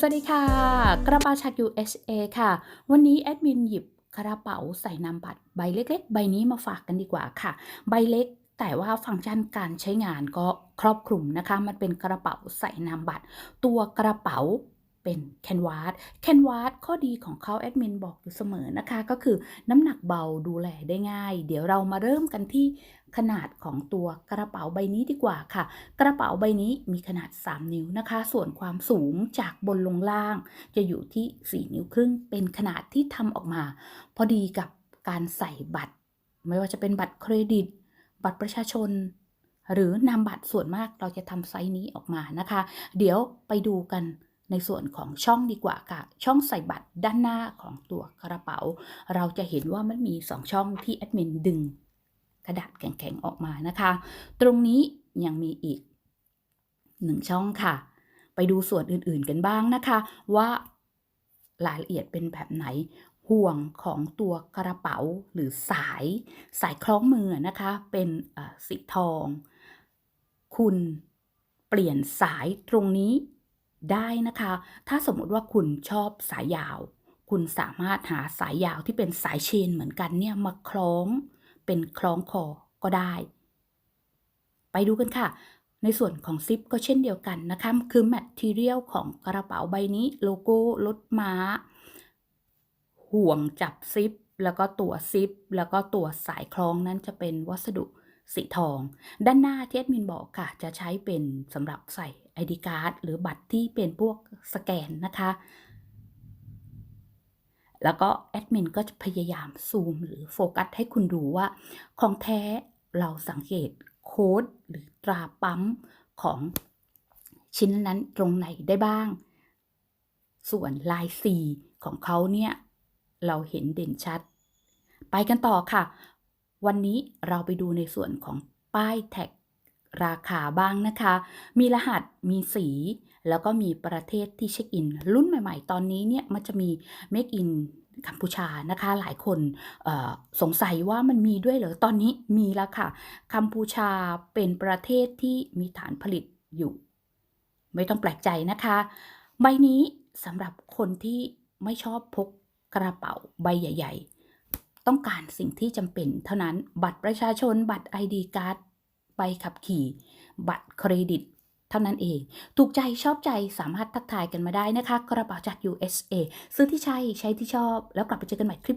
สวัสดีค่ะ กระเป๋าชัก USA ค่ะ วันนี้แอดมินหยิบกระเป๋าใส่นามบัตรใบเล็ก ๆ ใบนี้มาฝากกันดีกว่าค่ะ ใบเล็กแต่ว่าฟังก์ชันการใช้งานก็ครอบคลุมนะคะ มันเป็นกระเป๋าใส่นามบัตร ตัวกระเป๋า เป็นแคนวาสแคนวาสข้อดีของเขาแอดมินบอกอยู่เสมอนะคะ ก็คือน้ำหนักเบาดูแลได้ง่าย เดี๋ยวเรามาเริ่มกันที่ขนาดของตัวกระเป๋าใบนี้ดีกว่าค่ะ กระเป๋าใบนี้มีขนาด 3 นิ้วนะคะ ส่วนความสูงจากบนลงล่าง จะอยู่ที่ 4 นิ้วครึ่ง เป็นขนาดที่ทำออกมา พอดีกับการใส่บัตร ไม่ว่าจะเป็นบัตรเครดิต บัตรประชาชน หรือนามบัตรส่วนมากเราจะทำไซส์นี้ออกมานะคะ เดี๋ยวไปดูกัน ในส่วนของช่องดีกว่าค่ะ ช่องใส่บัตรด้านหน้าของตัวกระเป๋า เราจะเห็นว่ามันมี 2 ช่องที่แอดมินดึงกระดาษแข็งๆออกมานะคะ ตรงนี้ยังมีอีก 1 ช่องค่ะ ไปดูส่วนอื่นๆกันบ้างนะคะ ว่ารายละเอียดเป็นแบบไหนห่วงของตัวกระเป๋าหรือสาย สายคล้องมือนะคะ เป็นสีทอง คุณเปลี่ยนสายตรงนี้ ได้นะคะ ถ้าสมมติว่าคุณชอบสายยาว คุณสามารถหาสายยาวที่เป็นสายเชนเหมือนกันเนี่ยมาคล้องเป็นคล้องคอก็ได้ ไปดูกันค่ะ ในส่วนของซิปก็เช่นเดียวกันนะคะคือแมทเรียลของกระเป๋าใบนี้โลโก้รถม้า ห่วงจับซิปแล้วก็ตัวซิป แล้วก็ตัวสายคล้องนั้นจะเป็นวัสดุสีทอง ด้านหน้าที่แอดมินบอกค่ะ จะใช้เป็นสำหรับใส่ ID card หรือบัตรที่เป็นพวกสแกนนะคะ แล้วก็แอดมินก็จะพยายามซูมหรือโฟกัสให้คุณดูว่าของแท้เราสังเกตโค้ดหรือตราปั๊มของชิ้นนั้นตรงไหนได้บ้าง ส่วนลาย C ของเขาเนี่ย เราเห็นเด่นชัด ไปกันต่อค่ะ วันนี้เราไปดูในส่วนของป้ายแท็ก ราคาบ้างนะคะ มีรหัสมีสี แล้วก็มีประเทศที่เช็คอิน รุ่นใหม่ๆ ตอนนี้เนี่ยมันจะมี Make in กัมพูชานะคะ หลายคนสงสัยว่ามันมีด้วยเหรอ ตอนนี้มีแล้วค่ะ กัมพูชาเป็นประเทศที่มีฐานผลิตอยู่ ไม่ต้องแปลกใจนะคะ ใบนี้สำหรับคนที่ไม่ชอบพกกระเป๋าใบใหญ่ ๆ ต้องการสิ่งที่จำเป็น เท่านั้นบัตรประชาชนบัตร ID card ใบขับขี่ บัตรเครดิต เท่านั้นเอง ถูกใจชอบใจสามารถทักทายกันมาได้นะคะ กระเป๋าจาก USA ซื้อที่ใช่ใช้ที่ชอบ แล้วกลับไปเจอกันใหม่คลิป